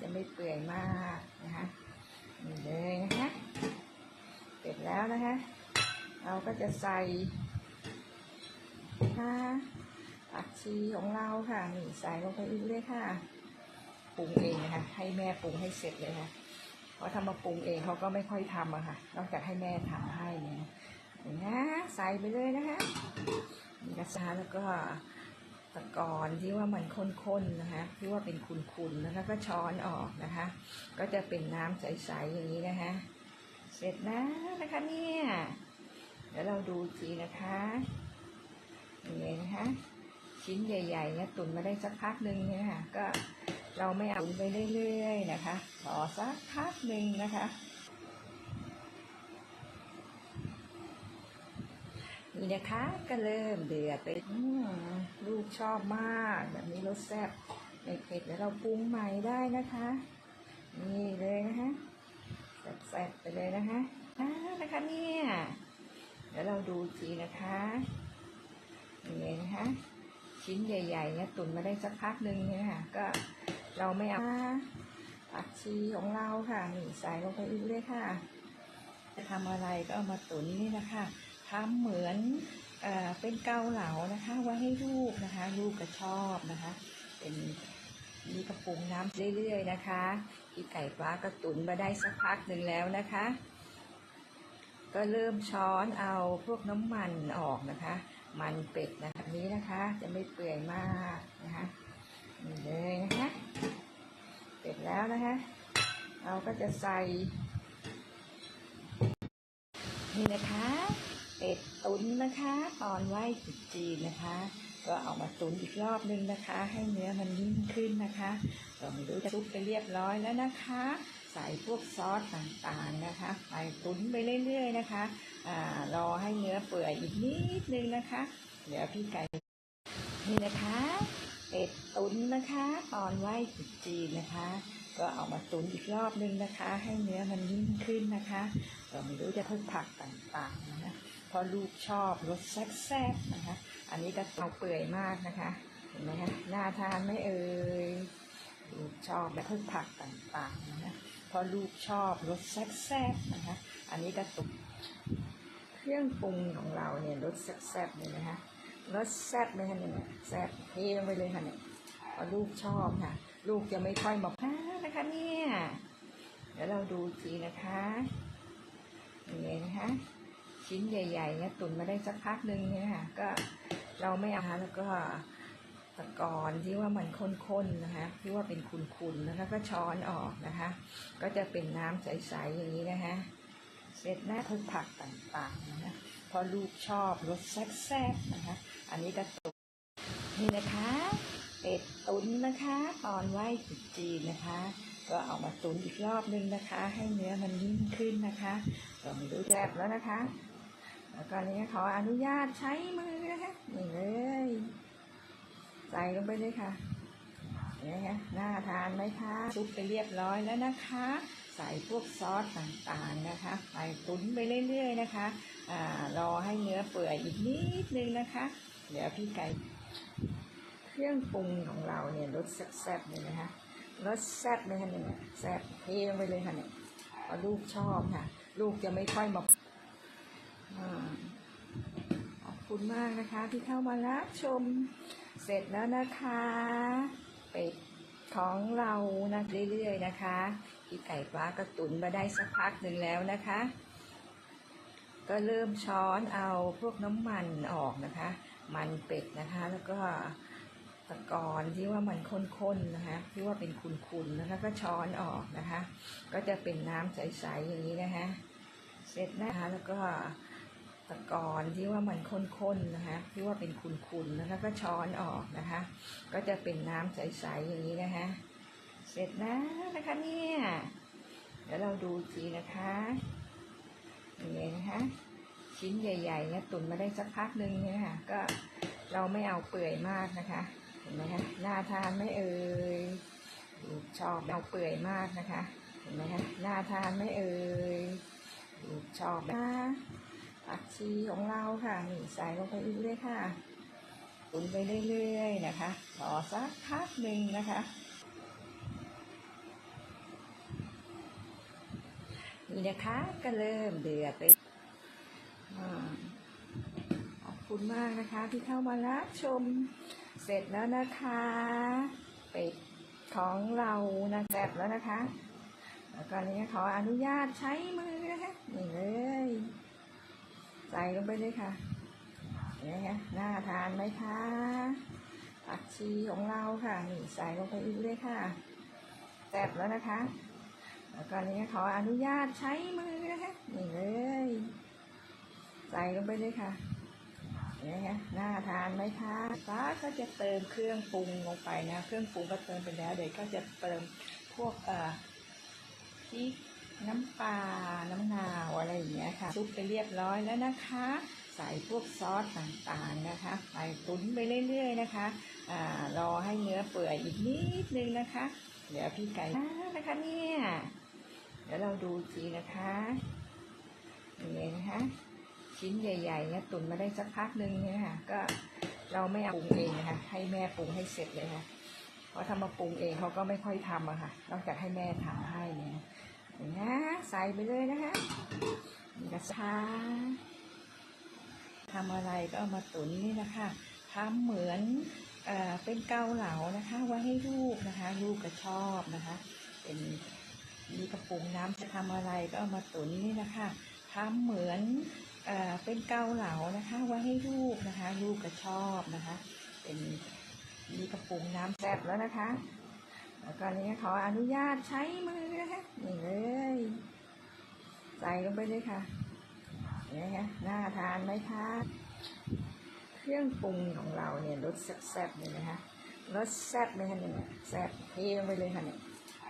จะไม่เปื่อยมากนะคะนี่เลยนะคะเสร็จแล้วนะคะเราก็จะใส่ค่ะผักชีของเราค่ะนี่ใส่ลงไปอีกเลยค่ะปรุงเองนะคะให้แม่ปรุงให้เสร็จเลยค่ะเพราะทำมาปรุงเองเขาก็ไม่ค่อยทำอะค่ะ นอกจากให้แม่ทำให้เนี่ยนี่นะใส่ไปเลยนะคะนี่กระซาแล้วก็ ตะกอนที่ว่ามันข้นๆนะคะ ที่ว่าเป็นขุ่นๆนะคะก็ช้อนออกนะคะ ก็จะเป็นน้ำใสๆอย่างนี้นะคะ เสร็จแล้วนะคะเนี่ยเดี๋ยวเราดูทีนะคะนี่ยนะคะ ชิ้นใหญ่ๆเนี่ยตุนมาได้สักพักหนึ่งเนี่ยค่ะก็เราไม่เอาตุนไปเรื่อยๆนะคะรอสักพักหนึ่งนะคะ นี่นะคะก็เริ่มเดือดไปลูกชอบมาก แบบนี้รสแซ่บไม่เผ็ดเดี๋ยวเราปรุงใหม่ได้นะคะ นี่เลยนะคะแซ่บๆไปเลยนะคะอ่านะคะเนี่ยเดี๋ยวเราดูอีกทีนะคะนี่เลยนะคะชิ้นใหญ่ๆเนี่ยตุนมาได้สักพักหนึ่งเนี่ยค่ะ ก็เราไม่เอาผักชีของเราค่ะนี่ใส่ลงไปอีกเลยค่ะ จะทำอะไรก็เอามาตุนนี่นะคะ ทำเหมือนเอเป็นเกาเหลานะคะ ไว้ให้ลูกนะคะลูกก็ชอบนะคะ เป็นมีกระปุงน้ำเรื่อยๆนะคะอีไก่ปลาก็ตุนมาได้สักพักหนึ่งแล้วนะคะ ก็เริ่มช้อนเอาพวกน้ำมันออกนะคะ มันเป็ดนะแบบนี้นะคะ จะไม่เปื่อยมากนะคะนี่เลยนะคะเสร็จแล้วนะคะ เราก็จะใส่ นี่นะคะ เป็ดตุ๋นนะคะ ตอนไหว้ตรุษจีนนะคะ ก็เอามาตุ๋นอีกรอบนึงนะคะ ให้เนื้อมันนิ่มขึ้นนะคะก็ไม่รู้จะซุปไปเรียบร้อยแล้วนะคะ ใส่พวกซอสต่างๆนะคะไปตุ๋นไปเรื่อยๆนะคะอ่ารอให้เนื้อเปื่อยอีกนิดนึงนะคะ เดี๋ยวพี่ไก่นี่นะคะเป็ดตุ๋นนะคะ ตอนไหว้ตรุษจีนนะคะก็เอามาตุ๋นอีกรอบนึงนะคะ ให้เนื้อมันนิ่มขึ้นนะคะก็ไม่รู้จะเพิ่มผักต่างๆนะคะ ราะลูกชอบรสแซ่บๆนะคะ อันนี้ก็เอาเปื่อยมากนะคะ เห็นไหมคะน่าทานไหม่เอ่ยลูกชอบแบบเพิ่มผักต่างๆนะคะเพราะลูกชอบรสแซ่บๆนะคะ อันนี้ก็ตุกเครื่องปรุงของเราเนี่ยรสแซ่บๆเลยนะคะรสแซ่บเลยค่ะเนี่ยแซ่บเทลงไปเลยค่ะเนี่ยเพราะลูกชอบค่ะ ลูกจะไม่ค่อยบอกนะคะเนี่ยเดี๋ยวเราดูอีกทีนะคะนี่เลยนะคะ ชิ้นใหญ่ๆเนี่ยตุนมาได้สักพักหนึ่งเนี่ยค่ะก็เราไม่เอาแล้วก็ตะกอนที่ว่ามันข้นๆนะคะที่ว่าเป็นขุ่นๆนะคะก็ช้อนออกนะคะ ก็จะเป็นน้ำใสๆอย่างนี้นะคะเสร็จแล้วพืชผักต่างๆนะคะพราะลูกชอบรสแซ่บๆนะคะอันนี้ก็ตุนนี่นะคะเป็ดตุ๋นนะคะ ตอนไหว้ตรุษจีนนะคะ ก็เอามาตุ๋นอีกรอบนึงนะคะ ให้เนื้อมันนิ่มขึ้นนะคะก็ไม่รู้แซ่บแล้วนะคะ แล้วก็นี้ขออนุญาตใช้มือนะคะนี่เลยใส่ลงไปเลยค่ะนี่ค่ะน่าทานไหมคะซุปไปเรียบร้อยแล้วนะคะ ใส่พวกซอสต่างๆนะคะไปตุ๋นไปเรื่อยๆนะคะอ่ารอให้เนื้อเปื่อยอีกนิดนึงนะคะ เดี๋ยวพี่ไก่เครื่องปรุงของเราเนี่ยรสแซ่บๆเลยนะคะรสแซ่บเลยค่ะเนี่ยแซ่บเทลงไปเลยค่ะเนี่ยลูกชอบค่ะ ลูกจะไม่ค่อยมา ขอบคุณมากนะคะที่เข้ามารับชมเสร็จแล้วนะคะ เป็ดของเรานะเรื่อยๆนะคะพี่ไก่ปลากระตุนมาได้สักพักหนึ่งแล้วนะคะ ก็เริ่มช้อนเอาพวกน้ำมันออกนะคะ มันเป็ดนะคะ แล้วก็ตะกอนที่ว่ามันข้นๆนะคะ ที่ว่าเป็นขุ่นๆนะคะก็ช้อนออกนะคะ ก็จะเป็นน้ำใสๆอย่างนี้นะคะ เสร็จนะคะแล้วก็ ตะกอนที่ว่ามันข้นๆนะคะที่ว่าเป็นขุ่นๆนะคะก็ช้อนออกนะคะ ก็จะเป็นน้ำใสๆอย่างนี้นะคะ เสร็จแล้วนะคะเนี่ยเดี๋ยวเราดูอีกทีนะคะนี่เลยนะคะ ชิ้นใหญ่ๆเนี่ยตุนมาได้สักพักหนึ่งเนี่ยค่ะ ก็เราไม่เอาเปื่อยมากนะคะเห็นไหมคะน่าทานไม่เอ่ยชอบเอาเปื่อยมากนะคะเห็นไหมคะน่าทานไม่เอ่ยชอบนะ ผักชีของเราค่ะนี่ใส่ลงไปอีกเลยค่ะตุนไปเรื่อยๆนะคะรอสักพักหนึ่งนะคะ นี่นะคะก็เริ่มเดือดไปอขอบคุณมากนะคะที่เข้ามารับชมเสร็จแล้วนะคะเป็ดของเรานะแซ่บแล้วนะคะแล้วก็นี้ขออนุญาตใช้มือนะคะนี่เลย ใส่ลงไปเลยค่ะนี่ค่ะน่าทานไหมคะผักชีของเราค่ะนี่ใส่ลงไปอีกเลยค่ะแซ่บแล้วนะคะ แล้วก็นี้ขออนุญาตใช้มือนะคะนี่เลย ใส่ลงไปเลยค่ะนี่ค่ะน่าทานไหมคะฟ้าก็จะเติมเครื่องปรุงลงไปนะ เครื่องปรุงก็เติมไปแล้วเดี๋ยวก็จะเติมพวกเอ่อพริก น้ำปลา น้ำนาวอะไรอย่างเงี้ยค่ะ ซุปไปเรียบร้อยแล้วนะคะ ใส่พวกซอสต่างๆนะคะ ไปตุ๋นไปเรื่อยๆนะคะอ่ารอให้เนื้อเปื่อยอีกนิดนึงนะคะ เดี๋ยวพี่ไก่นะคะเนี่ยเดี๋ยวเราดูอีกทีนะคะนี่ยนะคะชิ้นใหญ่ๆเนี่ยตุ๋นมาได้สักพักหนึ่งเนี่ยค่ะ ก็เราไม่เอาปรุงเองนะคะ ให้แม่ปรุงให้เสร็จเลยค่ะ เพราะทำมาปรุงเองเขาก็ไม่ค่อยทำอะค่ะ นอกจากให้แม่ทำให้เนี่ย นี้นะใส่ไปเลยนะคะนี่กระชาทำอะไรก็เอามาตุ๋นนี่นะคะทำเหมือนเอเป็นเกาเหลานะคะไว้ให้ลูกนะคะ ลูกก็ชอบนะคะ เป็นมีกระปุกน้ำจะทำอะไรก็เอามาตุ๋นนี่นะคะทำเหมือนเอเป็นเกาเหลานะคะไว้ให้ลูกนะคะ ลูกก็ชอบนะคะ เป็นมีกระปุกน้ำแซ่บแล้วนะคะ แล้วก็นี้ขออนุญาตใช้มือนะคะนี่เลยใส่ลงไปเลยค่ะนี่คะน่าทานไหมคะเครื่องปรุงของเราเนี่ยรสแซ่บๆเลยนะคะรสแซ่บเลยค่ะเนี่ยแซ่บเทลงไปเลยค่ะเนี่ย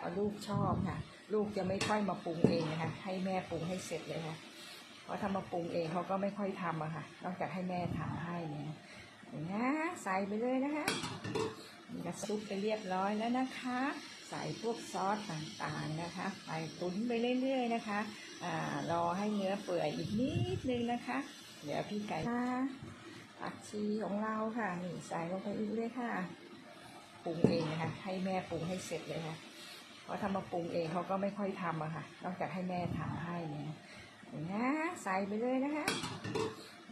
พราะลูกชอบค่ะ ลูกจะไม่ค่อยมาปรุงเองนะคะให้แม่ปรุงให้เสร็จเลยค่ะเพราะทำมาปรุงเองเขาก็ไม่ค่อยทำอะค่ะนอกจากให้แม่ทำให้เนี่ยอย่างนี้นะใส่ไปเลยนะคะ นี่ก็ซุปไปเรียบร้อยแล้วนะคะ ใส่พวกซอสต่างๆนะคะ ไปตุ๋นไปเรื่อยๆนะคะอ่ารอให้เนื้อเปื่อยอีกนิดนึงนะคะ เดี๋ยวพี่ไก่ผักชีของเราค่ะนี่ใส่ลงไปอีกเลยค่ะปรุงเองนะคะให้แม่ปรุงให้เสร็จเลยค่ะเพราะทำมาปรุงเองเขาก็ไม่ค่อยทำอะค่ะ นอกจากให้แม่ทำให้เนี่ย นี้นะใส่ไปเลยนะคะ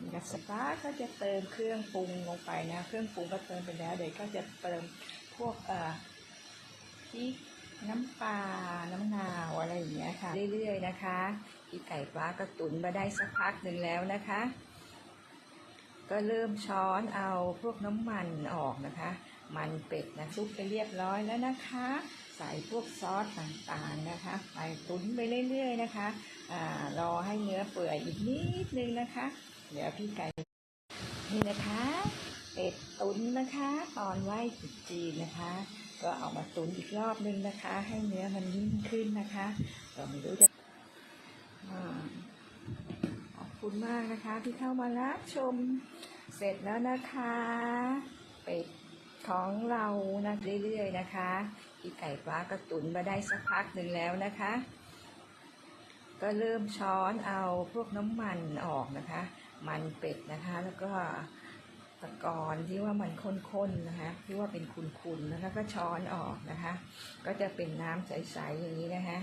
นี่ก็สปาก็จะเติมเครื่องปรุงลงไปนะ เครื่องปรุงก็เติมไปแล้ว เดี๋ยวก็จะเติมพวกเอ่อพริกน้ำปลา น้ำนาวอะไรอย่างเงี้ยค่ะ เรื่อยๆนะคะพี่ไก่ฟ้าก็ตุ๋นมาได้สักพักหนึ่งแล้วนะคะ ก็เริ่มช้อนเอาพวกน้ำมันออกนะคะ มันเป็ดนะซุปไปเรียบร้อยแล้วนะคะ ใส่พวกซอสต่างๆนะคะ ไปตุ๋นไปเรื่อยๆนะคะอ่ารอให้เนื้อเปื่อยอีกนิดนึงนะคะ เดี๋ยวพี่ไก่นี่นะคะเป็ดตุ๋นนะคะ ตอนไหว้จีนนะคะ ก็เอามาตุ๋นอีกรอบนึงนะคะ ให้เนื้อมันนิ่มขึ้นนะคะก็ไม่รู้จะอ่า คุณมากนะคะ ที่เข้ามารับชมเสร็จแล้วนะคะเป็ดของเรานะเรื่อยๆนะคะพี่ไก่ฟ้าก็ตุนมาได้สักพักหนึ่งแล้วนะคะ ก็เริ่มช้อนเอาพวกน้ำมันออกนะคะ มันเป็ดนะคะแล้วก็ตะกอนที่ว่ามันข้นๆนะคะ ที่ว่าเป็นคุนๆนะคะก็ช้อนออกนะคะ ก็จะเป็นน้ำใสๆอย่างนี้นะคะ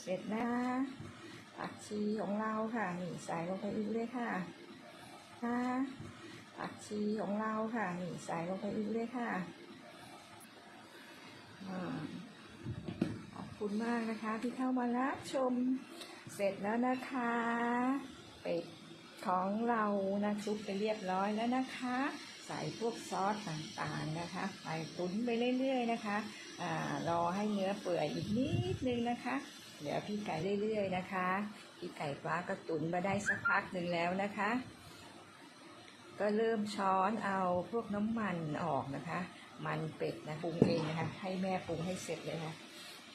เสร็จนะคะ ผักชีของเราค่ะนี่ใส่ลงไปอีกเลยค่ะค่ะผักชีของเราค่ะนี่ใส่ลงไปอีกเลยค่ะอ่าขอบคุณมากนะคะที่เข้ามารับชมเสร็จแล้วนะคะเป็ดของเรานะซุปไปเรียบร้อยแล้วนะคะ ใส่พวกซอสต่างๆนะคะไปตุ๋นไปเรื่อยๆนะคะอ่ารอให้เนื้อเปื่อยอีกนิดนึงนะคะ เดี๋ยวพี่ไก่เรื่อยๆนะคะ พี่ไก่ฟ้าก็ตุนมาได้สักพักหนึ่งแล้วนะคะ ก็เริ่มช้อนเอาพวกน้ำมันออกนะคะ มันเป็ดนะปรุงเองนะคะ ให้แม่ปรุงให้เสร็จเลยค่ะ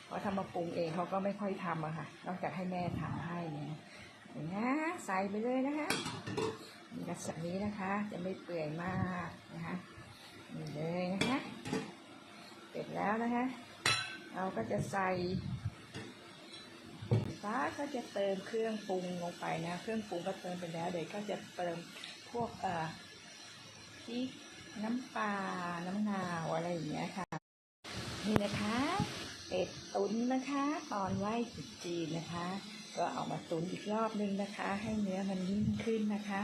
เพราะทำมาปรุงเองเขาก็ไม่ค่อยทำอะค่ะ นอกจากให้แม่ทำให้เนี่ยนี้นะใส่ไปเลยนะคะนี่กระสับนี้นะคะ จะไม่เปื่อยมากนะคะนี่เลยนะคะ เสร็จแล้วนะคะ เราก็จะใส่ ฟ้าก็จะเติมเครื่องปรุงลงไปนะ เครื่องปรุงก็เติมไปแล้ว เดี๋ยวก็จะเติมพวกเอ่อพริกน้ำปลา น้ำนาวอะไรอย่างเงี้ยค่ะ นี่นะคะเป็ดตุ๋นนะคะ ตอนไหว้ตจีนนะคะก็ก็เอามาตุ๋นอีกรอบนึงนะคะ ให้เนื้อมันนิ่มขึ้นนะคะ